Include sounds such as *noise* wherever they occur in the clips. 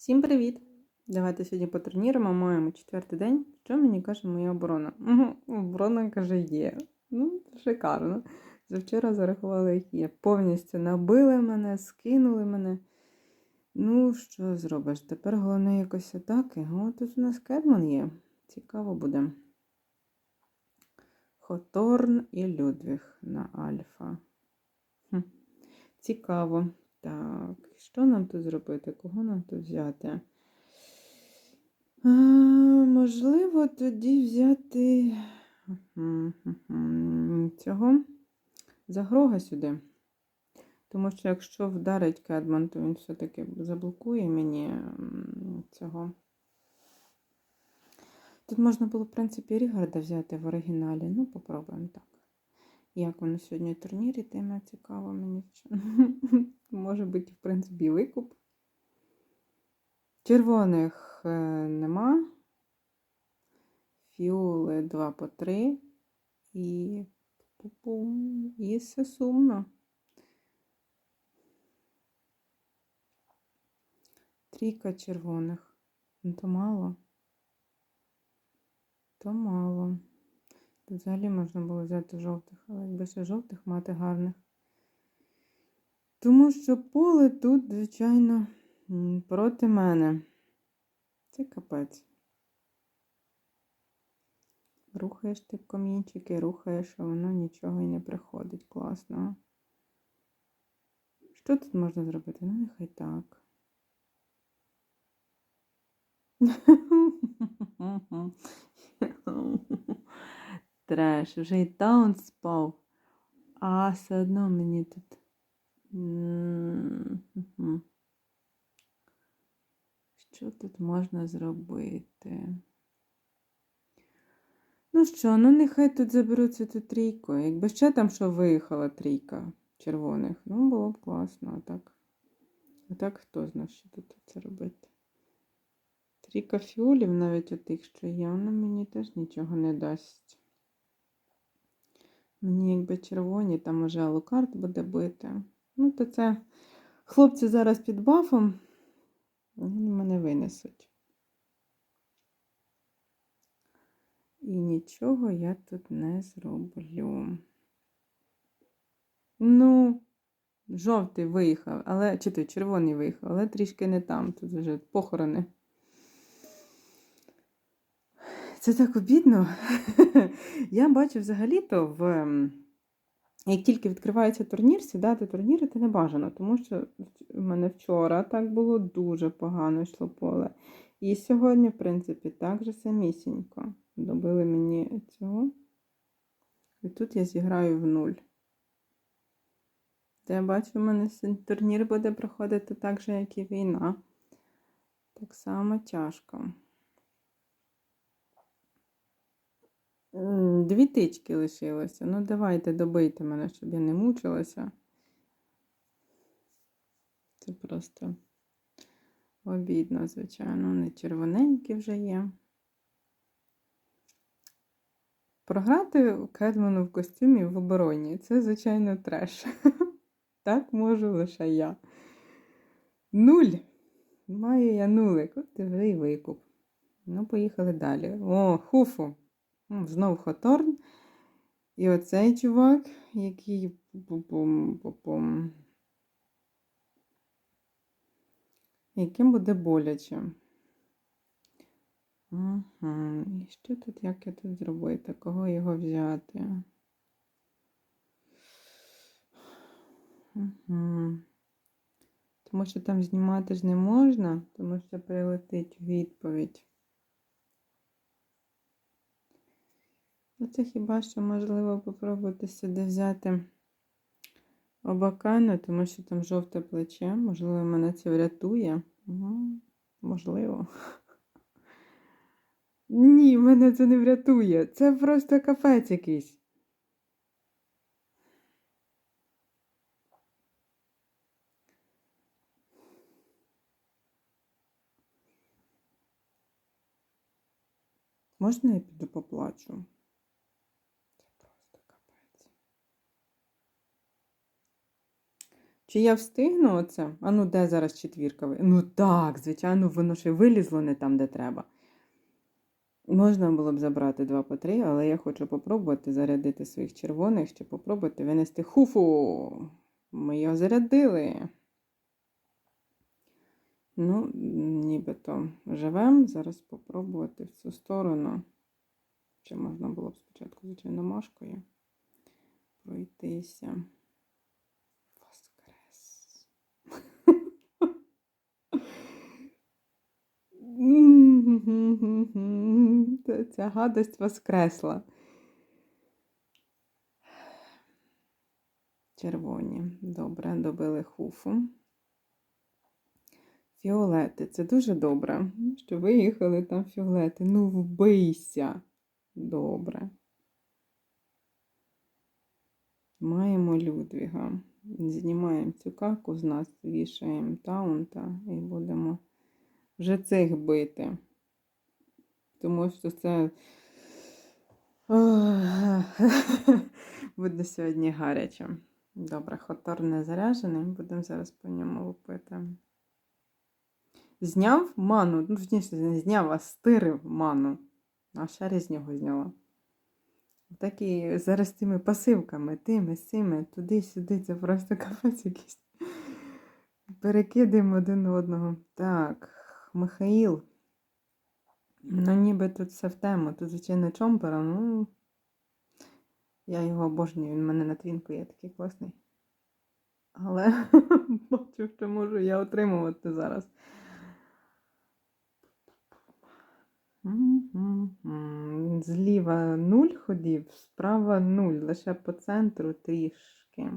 Всім привіт! Давайте сьогодні потренуємо. Маємо четвертий день. Що мені каже моя оборона? Угу, оборона каже, є. Ну, шикарно. Завчора зарахували, як є. Повністю набили мене, скинули мене. Ну, що зробиш? Тепер головне якось атаки. О, тут у нас Кедман є. Цікаво буде. Хоторн і Людвіг на Альфа. Хм. Цікаво. Так, що нам тут зробити? Кого нам тут взяти? А, можливо, тоді взяти цього загрога сюди. Тому що якщо вдарить Кедман, то він все-таки заблокує мені цього. Тут можна було, в принципі, Рігарда взяти в оригіналі. Ну, попробуємо так. Як воно сьогодні в турнірі, тема цікаво мені. *laughs* Може бути, в принципі, викуп. Червоних е, нема. Фіоли 2 по 3. І. І все сумно. Трійка червоних. Ну, то мало. То мало. Взагалі можна було взяти жовтих, але якби ще жовтих мати гарних. Тому що поле тут, звичайно, проти мене. Це капець. Рухаєш ти камінчики, рухаєш, а воно нічого і не приходить. Класно. Що тут можна зробити? Ну, нехай так. *laughs* Треш, вже і таун спав. А все одно мені тут. Що тут можна зробити? Ну що, ну нехай тут заберуть цю трійку. Якби ще там що виїхала трійка червоних, ну було б класно, а так. А так хто знає, що тут це робити? Трійка фіолів навіть отих, що є, вона мені теж нічого не дасть. Мені якби червоні, там уже алукарт буде бити. Ну, то це хлопці зараз під бафом, вони мене винесуть. І нічого я тут не зроблю. Ну, жовтий виїхав, але чи той червоний виїхав, але трішки не там. Тут вже похорони. Це так обідно. *laughs* Я бачу взагалі-то в. Як тільки відкривається турнір, сідати турніри це не бажано, тому що в мене вчора так було дуже погано йшло поле. І сьогодні, в принципі, так же самісінько. Добили мені цього. І тут я зіграю в нуль. Та я бачу, у мене турнір буде проходити так же, як і війна. Так само тяжко. Дві тички лишилося. Ну, давайте добийте мене, щоб я не мучилася. Це просто обідно, звичайно. Вони червоненькі вже є. Програти Кедману в костюмі в обороні це, звичайно, треш. *laughs* Так можу лише я. Нуль. Маю я нулик. От і викуп. Ну, поїхали далі. О, хуфу. М, Знов Хоторн. І оцей чувак, який. Яким буде боляче. Угу. І що тут, як я тут зробити? Кого його взяти? Угу. Тому що там знімати ж не можна, тому що прилетить відповідь. Ну, це хіба що можливо попробувати сюди взяти обакану, тому що там жовте плече. Можливо, мене це врятує. Ну, можливо. *laughs* Ні, мене це не врятує. Це просто капець якийсь. Можна я піду поплачу? Це просто капець. Чи я встигну оце? А ну де зараз четвірка? Ну так, звичайно, воно ще вилізло не там, де треба. Можна було б забрати 2 по 3, але я хочу попробувати зарядити своїх червоних, щоб попробувати винести хуфу. Ми його зарядили. Ну, нібито живем. Зараз попробувати в цю сторону. Чи можна було б спочатку, звичайно, машкою пройтися. Воскрес. Та Ця гадость воскресла. Червоні. Добре, добили хуфу. Фіолети. Це дуже добре, що виїхали там фіолети. Ну, вбийся. Добре. Маємо Людвіга. Знімаємо цю каку з нас, вішаємо таунта і будемо вже цих бити. Тому що це *laughs* буде сьогодні гаряче. Добре, хотор не заряджений, будемо зараз по ньому лупити. Зняв ману, ну, точніше, не зняв, а стирив ману. А шарі з нього зняла. Такі зараз тими пасивками, тими, сими, туди-сюди, це просто капець якийсь. Перекидаємо один одного. Так, Михаїл. Ну, ніби тут все в тему. Тут, звичайно, чомпера, ну. Я його обожнюю, він в мене на твінку є такий класний. Але *laughs* бачу, що можу я отримувати зараз. Зліва нуль ходів, справа нуль, лише по центру трішки.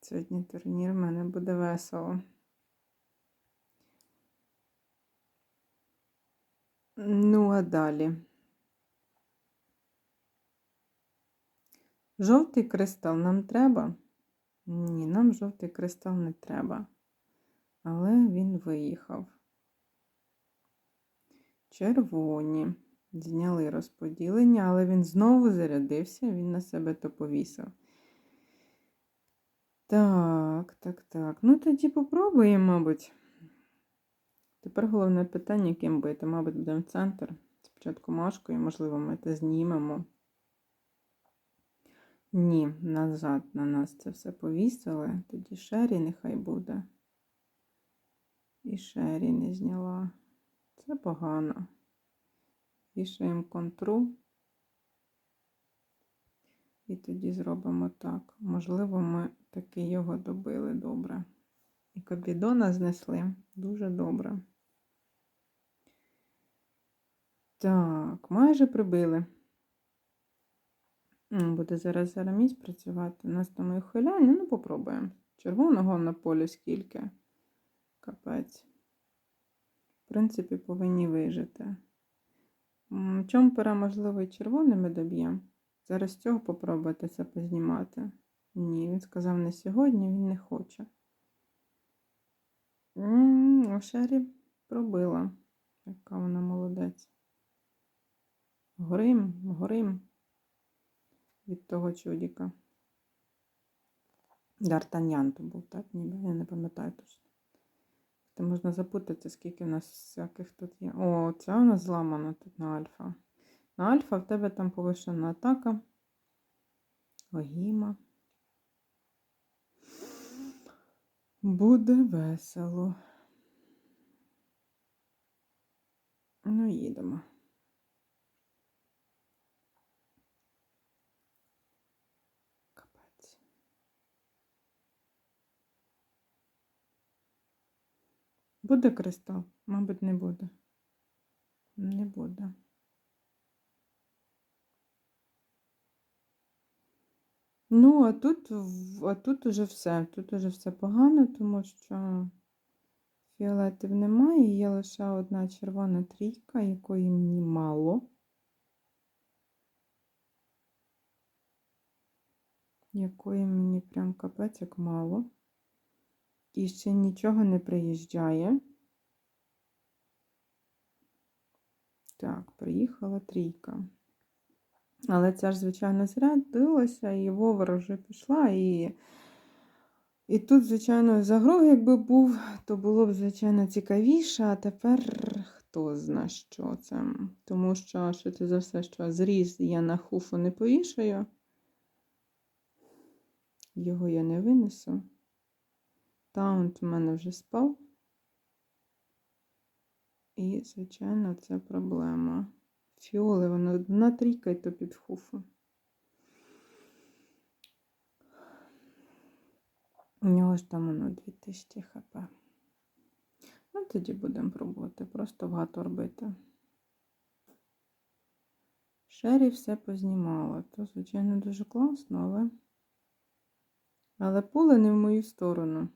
Сьогодні турнір в мене буде весело. Ну, а далі. Жовтий кристал нам треба? Ні, нам жовтий кристал не треба. Але він виїхав. Червоні. Зняли розподілення, але він знову зарядився, він на себе то повісив. Так, так, так. Ну тоді попробуємо, мабуть. Тепер головне питання, ким бити. Мабуть, будемо в центр. Спочатку машкою, можливо, ми це знімемо. Ні, назад на нас це все повісили. Тоді Шері нехай буде. І Шері не зняла. Це погано. Вішаємо контру. І тоді зробимо так. Можливо, ми таки його добили добре. І Кобідона знесли дуже добре. Так, майже прибили. Буде зараз Зарамісь працювати. У нас там і ухиляння, ну попробуємо. Червоного на полі скільки. Капець. В принципі, повинні вижити. Чомпера, можливо, і червоними доб'ємо. Зараз цього попробуйте це познімати. Ні, він сказав не сьогодні, він не хоче. У Шері пробила. Яка вона молодець. Горим, горим від того чудіка. Д'Артаньян то був, так? Ніби я не пам'ятаю точно. Це можна запутати, скільки в нас всяких тут є. О, ця у нас зламана тут на альфа. На альфа в тебе там повишена атака. Огіма. Буде весело. Ну, їдемо. Капець. Буде кристал? Мабуть, не буде. Не буде. Ну, а тут, а тут уже все. Тут уже все погано, тому що фіолетів немає. Є лише одна червона трійка, якої мені мало. Якої мені прям капець як мало. І ще нічого не приїжджає. Так, приїхала трійка. Але ця ж, звичайно, зрядилася, і Вовер вже пішла, і. І тут, звичайно, загрог, якби був, то було б, звичайно, цікавіше, а тепер хто зна, що це. Тому що, що це за все, що зріз я на хуфу не повішаю. Його я не винесу. Таунт у мене вже спав. І, звичайно, це проблема. Фіоли, вона одна трійка то під хуфу. У нього ж там воно 2000 хп. Ну, тоді будемо пробувати. Просто багато робити. Шері все познімала. То, звичайно, дуже класно, але. Але поле не в мою сторону.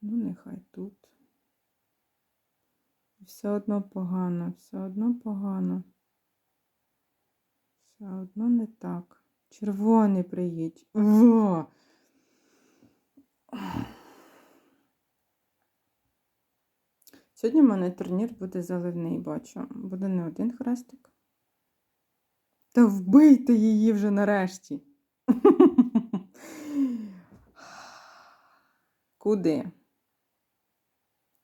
Ну, нехай тут. Все одно погано, все одно погано. Все одно не так. Червоний приїдь. Во! Сьогодні в мене турнір буде заливний, бачу. Буде не один хрестик. Та вбийте її вже нарешті. *laughs* Куди?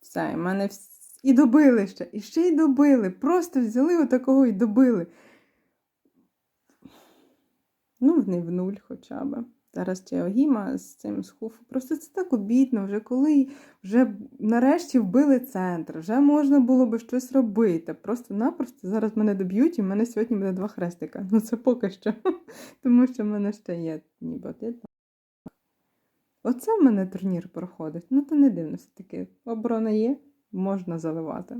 Все, і мене вс... і добили ще, і ще й добили. Просто взяли отакого і добили. Ну, не в нуль хоча б. Зараз ще Огіма з цим з. Просто це так обідно, вже коли вже нарешті вбили центр, вже можна було би щось робити. Просто-напросто зараз мене доб'ють, і в мене сьогодні буде два хрестика. Ну це поки що. *laughs* Тому що в мене ще є ніби. Оце в мене турнір проходить. Ну, то не дивно все-таки. Оборона є, можна заливати.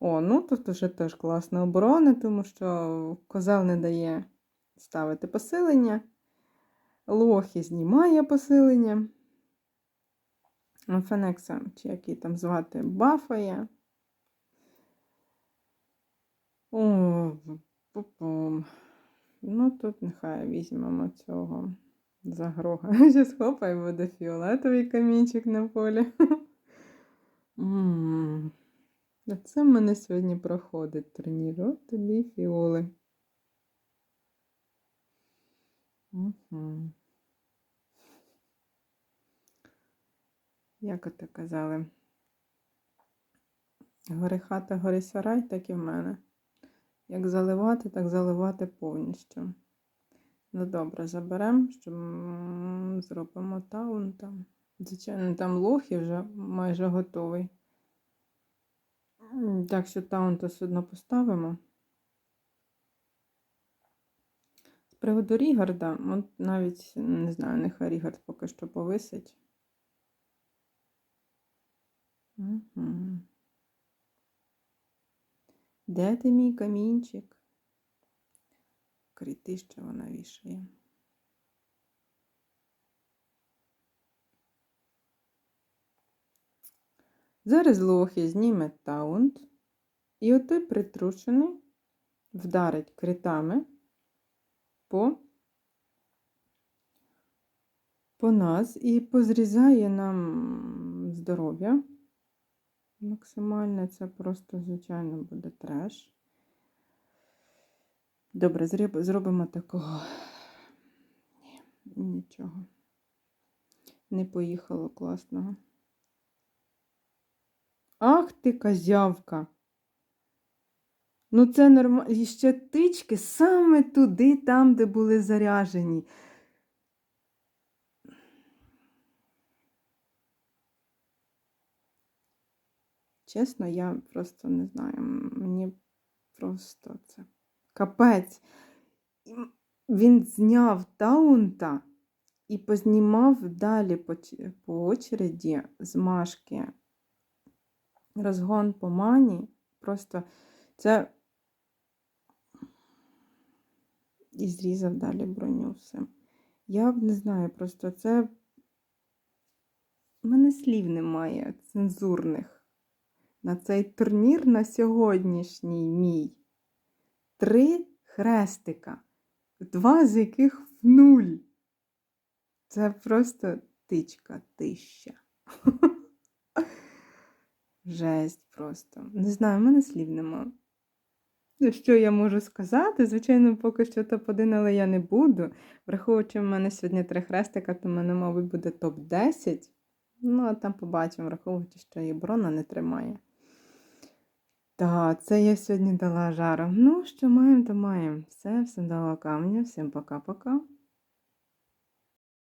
О, ну тут вже теж класна оборона, тому що козел не дає ставити посилення. Лохі знімає посилення. Фенекса, чи який там звати, бафає. О, пу-пум. Ну, тут нехай візьмемо цього загрога. *laughs* Зараз хопай буде фіолетовий камінчик на полі. *laughs* Це в мене сьогодні проходить турнір. От тобі фіоли. Угу. Як ото казали? Гори хата, гори сарай, так і в мене. Як заливати, так заливати повністю. Ну, добре, заберемо, що зробимо таун там. Звичайно, там лохи вже майже готовий. Так що таун то все поставимо. З приводу Рігарда, от навіть не знаю, нехай Рігард поки що повисить. Угу. Де ти мій камінчик? Крити, що вона вішає. Зараз лохи зніме таунт, і отой притрушений вдарить критами по, по нас і позрізає нам здоров'я. Максимальне це просто, звичайно, буде треш. Добре, зробимо такого. Ні, нічого. Не поїхало класного. Ах ти, козявка! Ну, це нормально. І ще тички саме туди, там, де були заряжені. Чесно, я просто не знаю. Мені просто це капець. Він зняв таунта і познімав далі по, по очереді змашки. Розгон по мані. Просто це і зрізав далі броню все. Я не знаю, просто це. У мене слів немає цензурних на цей турнір на сьогоднішній мій. Три хрестика, два з яких в нуль. Це просто тичка тища. Жесть просто. Не знаю, в мене слів нема. Ну, Що я можу сказати? Звичайно, поки що топ-1, але я не буду. Враховуючи, в мене сьогодні три хрестика, то в мене, мабуть, буде топ-10. Ну, а там побачимо, враховуючи, що і брона не тримає. Так, це я сьогодні дала жару. Ну, що маємо, то маємо. Все, всім дала камня. Всім пока-пока.